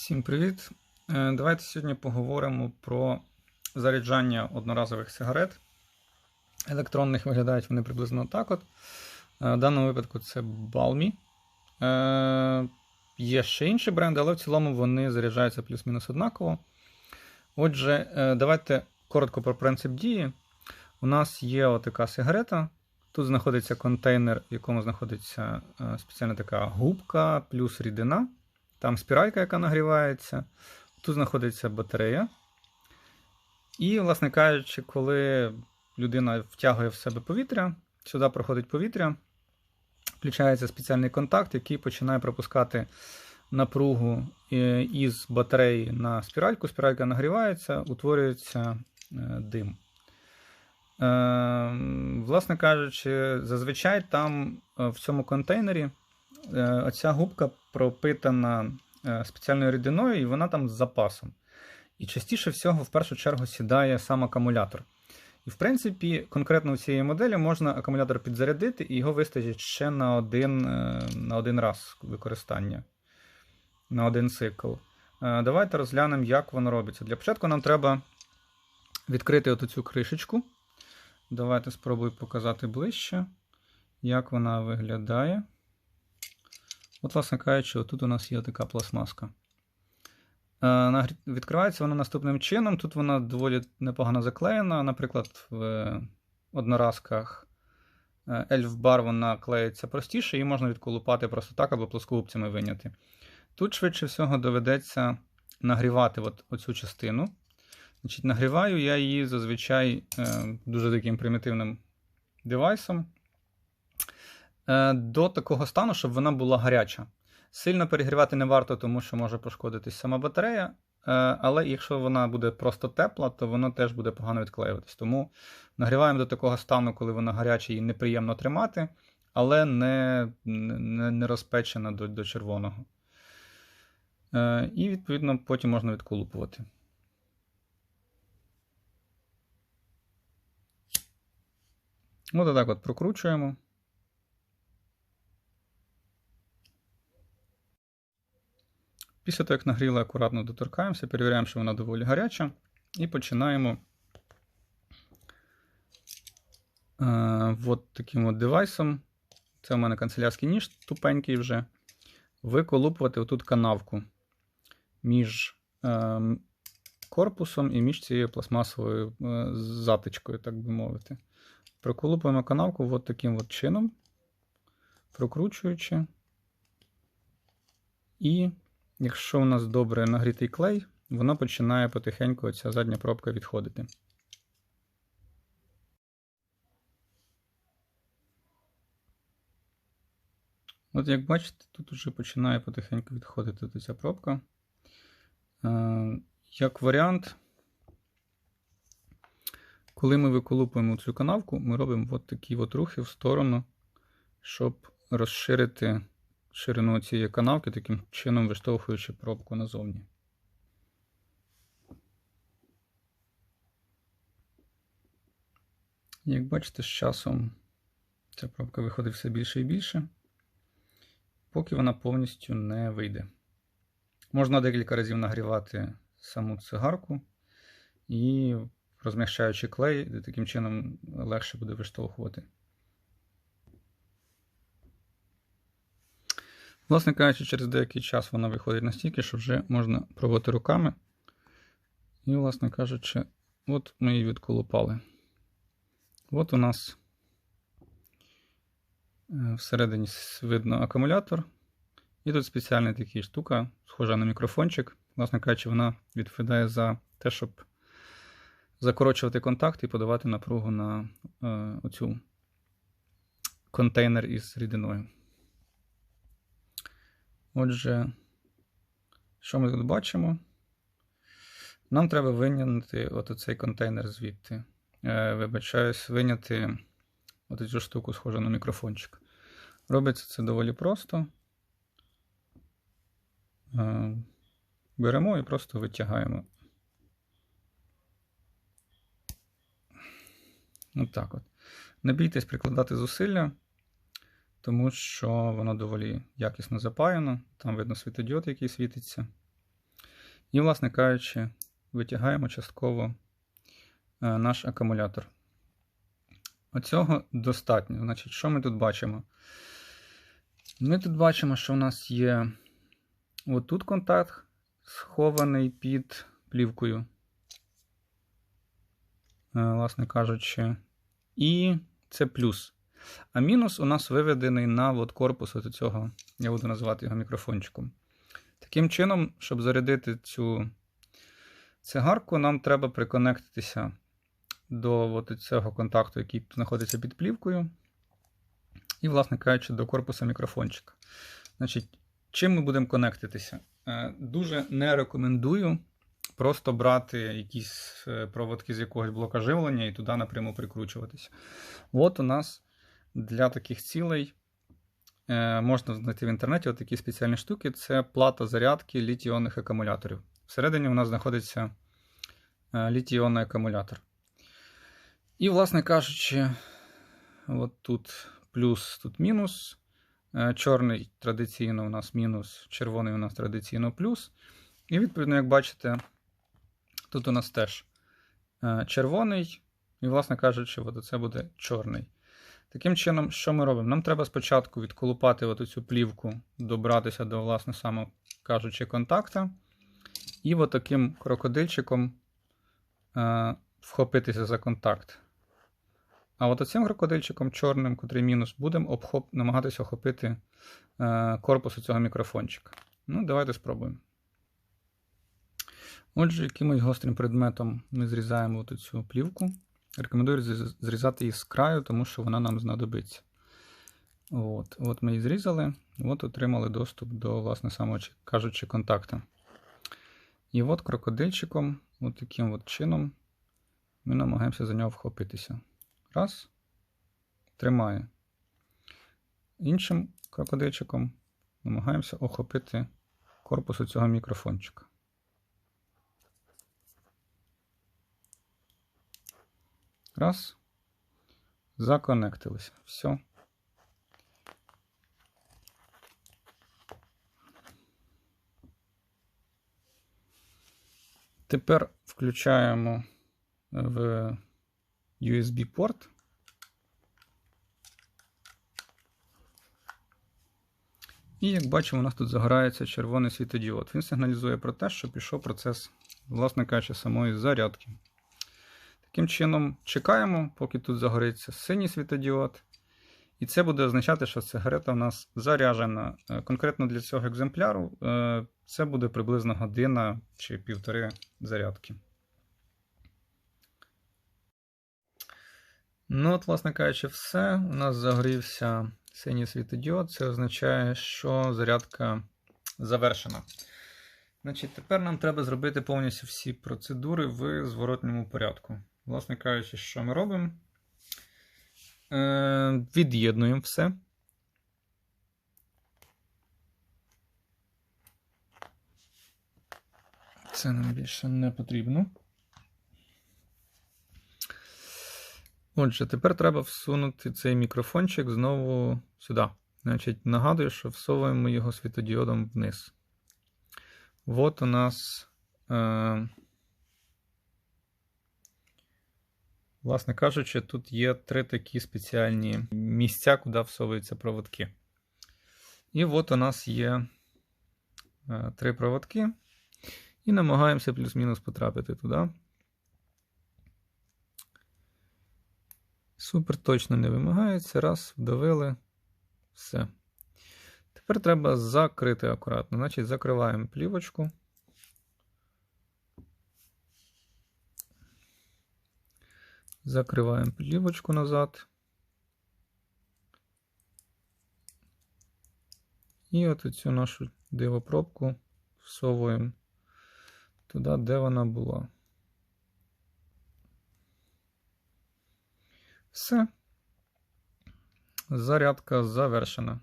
Всім привіт! Е, Давайте сьогодні поговоримо про заряджання одноразових сигарет. Електронних виглядають вони приблизно так. от. Е, В даному випадку це Balmy. Е, Є ще інші бренди, але в цілому вони заряджаються плюс-мінус однаково. Отже, давайте коротко про принцип дії. У нас є отака сигарета. Тут знаходиться контейнер, в якому знаходиться спеціальна така губка плюс рідина. Там спіралька, яка нагрівається. Тут знаходиться батарея. І, власне кажучи, коли людина втягує в себе повітря, сюди проходить повітря, включається спеціальний контакт, який починає пропускати напругу е, із батареї на спіральку. Спіралька нагрівається, утворюється е, дим. Е, Власне кажучи, зазвичай там в цьому контейнері оця губка пропитана е, спеціальною рідиною, і вона там з запасом. І частіше всього, в першу чергу, сідає сам акумулятор. І, в принципі, конкретно у цієї моделі можна акумулятор підзарядити, і його вистачить ще на один, е, на один раз використання, на один цикл. Е, Давайте розглянемо, як воно робиться. Для початку нам треба відкрити оту цю кришечку. Давайте спробую показати ближче, як вона виглядає. От, власне кажучи, отут у нас є така пластмаска. Е, Відкривається вона наступним чином. Тут вона доволі непогано заклеєна. Наприклад, в одноразках е, Elf-Bar вона клеїться простіше, її можна відколупати просто так або плоскогубцями виняти. Тут, швидше всього, доведеться нагрівати от оцю частину. Значить, Нагріваю я її зазвичай е, дуже таким примітивним девайсом е, до такого стану, щоб вона була гаряча. Сильно перегрівати не варто, тому що може пошкодитись сама батарея. е, Але якщо вона буде просто тепла, то воно теж буде погано відклеюватись. Тому нагріваємо до такого стану, коли вона гаряча і неприємно тримати, але не, не, не розпечена до, до червоного. Е, І, відповідно, потім можна відколупувати. От отак от прокручуємо. Після того, як нагріли, акуратно доторкаємося, перевіряємо, що вона доволі гаряча, і починаємо е, от таким от девайсом. Це у мене канцелярський ніж тупенький вже. Виколупувати отут канавку між е, корпусом і між цією пластмасовою е, затичкою, так би мовити. Проколупуємо канавку от таким от чином, прокручуючи. І якщо у нас добре нагрітий клей, воно починає потихеньку оця задня пробка відходити. От як бачите, тут вже починає потихеньку відходити ця пробка. Е, Як варіант, коли ми виколупуємо цю канавку, ми робимо от такі от рухи в сторону, щоб розширити ширину цієї канавки, таким чином виштовхуючи пробку назовні. Як бачите, з часом ця пробка виходить все більше і більше, поки вона повністю не вийде. Можна декілька разів нагрівати саму цигарку і розміщаючи клей, таким чином легше буде виштовхувати. Власне кажучи, через деякий час вона виходить настільки, що вже можна проводити руками. І, власне кажучи, от ми її відколупали. От у нас е, всередині видно акумулятор. І тут спеціальна така штука, схожа на мікрофончик. Власне кажучи, вона відповідає за те, щоб закорочувати контакт і подавати напругу на е, оцю контейнер із рідиною. Отже, що ми тут бачимо? Нам треба виняти от цей контейнер звідти. Е, вибачаюсь, виняти от цю штуку, схожу на мікрофончик. Робиться це доволі просто. Е, беремо і просто витягаємо. Отак от. Не бійтесь прикладати зусилля, тому що воно доволі якісно запаяно. Там видно світодіод, який світиться. І, власне кажучи, витягаємо частково е, наш акумулятор. Оцього достатньо. Значить, що ми тут бачимо? Ми тут бачимо, що у нас є отут контакт, схований під плівкою. Е, Власне кажучи, і це плюс. А мінус у нас виведений на от корпус от цього, я буду називати його мікрофончиком. Таким чином, щоб зарядити цю цигарку, нам треба приконектитися до от цього контакту, який знаходиться під плівкою. І, власне кажучи, до корпуса мікрофончика. Значить, чим ми будемо конектитися? Е, Дуже не рекомендую просто брати якісь е, проводки з якогось блока живлення і туди напряму прикручуватися. От у нас для таких цілей е, можна знайти в інтернеті от такі спеціальні штуки. Це плата зарядки літій-іонних акумуляторів. Всередині у нас знаходиться е, літій-іонний акумулятор. І, власне кажучи, от тут плюс, тут мінус. Е, Чорний традиційно у нас мінус, червоний у нас традиційно плюс. І, відповідно, як бачите, тут у нас теж червоний, і, власне кажучи, от це буде чорний. Таким чином, що ми робимо? Нам треба спочатку відколупати от цю плівку, добратися до, власне, саме кажучи, контакта. І от таким крокодильчиком е, вхопитися за контакт. А от оцим крокодильчиком чорним, котрий мінус, будемо обхоп... намагатися охопити е, корпус цього мікрофончика. Ну, давайте спробуємо. Отже, якимось гострим предметом ми зрізаємо от цю плівку. Рекомендую зрізати її з краю, тому що вона нам знадобиться. От, от ми її зрізали, от отримали доступ до, власне, самого кажучи, контакта. І от крокодильчиком, от таким от чином, ми намагаємося за нього вхопитися. Раз. Тримає. Іншим крокодильчиком намагаємося охопити корпус цього мікрофончика. Раз. Законектилися. Все. Тепер включаємо в USB-порт. І як бачимо, у нас тут загорається червоний світодіод. Він сигналізує про те, що пішов процес, власне кажучи, самої зарядки. Таким чином, чекаємо, поки тут загориться синій світодіод. І це буде означати, що сигарета у нас заряджена. Е, Конкретно для цього екземпляру е, це буде приблизно година чи півтори зарядки. Ну, от, власне кажучи, все. У нас загорівся синій світодіод. Це означає, що зарядка завершена. Значить, тепер нам треба зробити повністю всі процедури в зворотньому порядку. Власне кажучи, що ми робимо? Е, від'єднуємо все. Це нам більше не потрібно. Отже, тепер треба всунути цей мікрофончик знову сюди. Значить, нагадую, що всовуємо його світодіодом вниз. От у нас, е, власне кажучи, тут є три такі спеціальні місця, куди всовуються проводки. І от у нас є е, три проводки. І намагаємося плюс-мінус потрапити туди. Супер точно не вимагається. Раз, вдавили. Все. Тепер треба закрити акуратно. Значить, закриваємо плівочку. Закриваємо плівочку назад. І от цю нашу дивопробку всовуємо туди, де вона була. Все. Зарядка завершена.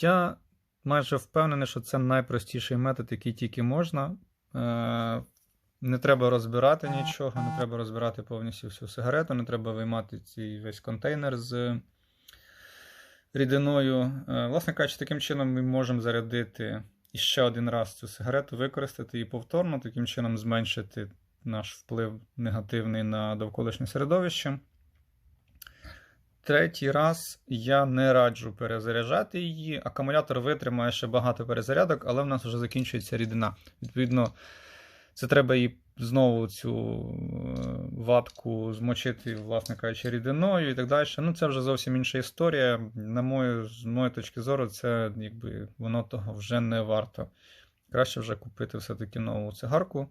Я майже впевнений, що це найпростіший метод, який тільки можна. Не треба розбирати нічого, не треба розбирати повністю всю сигарету, не треба виймати цей весь контейнер з рідиною. Е, Власне кажучи, таким чином ми можемо зарядити ще один раз цю сигарету використати і повторно, таким чином зменшити наш вплив негативний на довколишнє середовище. Третій раз я не раджу перезаряджати її. Акумулятор витримає ще багато перезарядок, але в нас вже закінчується рідина. Відповідно, це треба її знову цю е, ватку змочити, власне кажучи, рідиною і так далі. Ну, це вже зовсім інша історія. На мою, з моєї точки зору, це якби воно того вже не варто. Краще вже купити все-таки нову цигарку.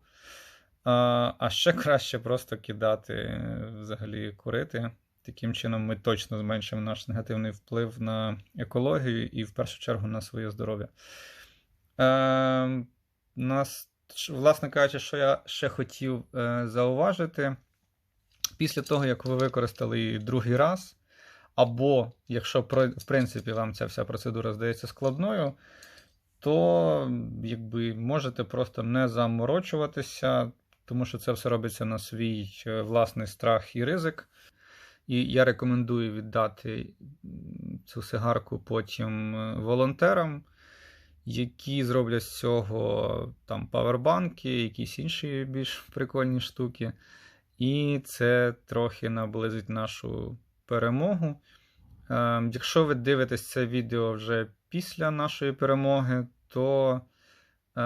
А, а ще краще просто кидати, е, взагалі курити. Таким чином, ми точно зменшимо наш негативний вплив на екологію і, в першу чергу, на своє здоров'я. Е, нас, власне кажучи, що я ще хотів е, зауважити, після того, як ви використали її другий раз, або якщо, в принципі, вам ця вся процедура здається складною, то якби можете просто не заморочуватися, тому що це все робиться на свій е, власний страх і ризик. І я рекомендую віддати цю сигарку потім е, волонтерам, які зроблять з цього там павербанки, якісь інші більш прикольні штуки. І це трохи наблизить нашу перемогу. Ем, якщо ви дивитесь це відео вже після нашої перемоги, то е,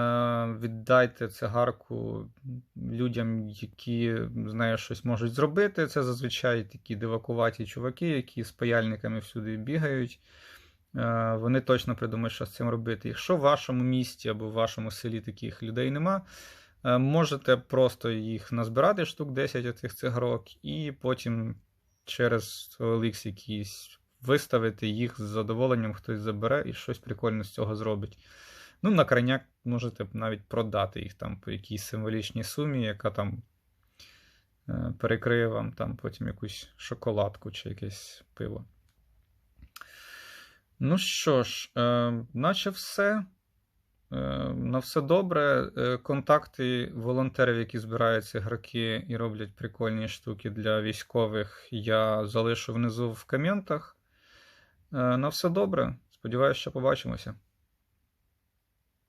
віддайте цигарку людям, які з нею щось можуть зробити. Це зазвичай такі дивакуваті чуваки, які з паяльниками всюди бігають. Е, вони точно придумають, що з цим робити. Якщо в вашому місті або в вашому селі таких людей нема, е, можете просто їх назбирати штук 10 цих цигарок, і потім через OLX якийсь виставити їх з задоволенням, хтось забере і щось прикольне з цього зробить. Ну, на крайняк можете навіть продати їх там по якійсь символічній сумі, яка там е, перекриє вам там потім якусь шоколадку чи якесь пиво. Ну що ж, е, наче все. Е, на все добре. Е, контакти волонтерів, які збираються цигарки і роблять прикольні штуки для військових, я залишу внизу в коментах. Е, на все добре. Сподіваюся, що побачимося.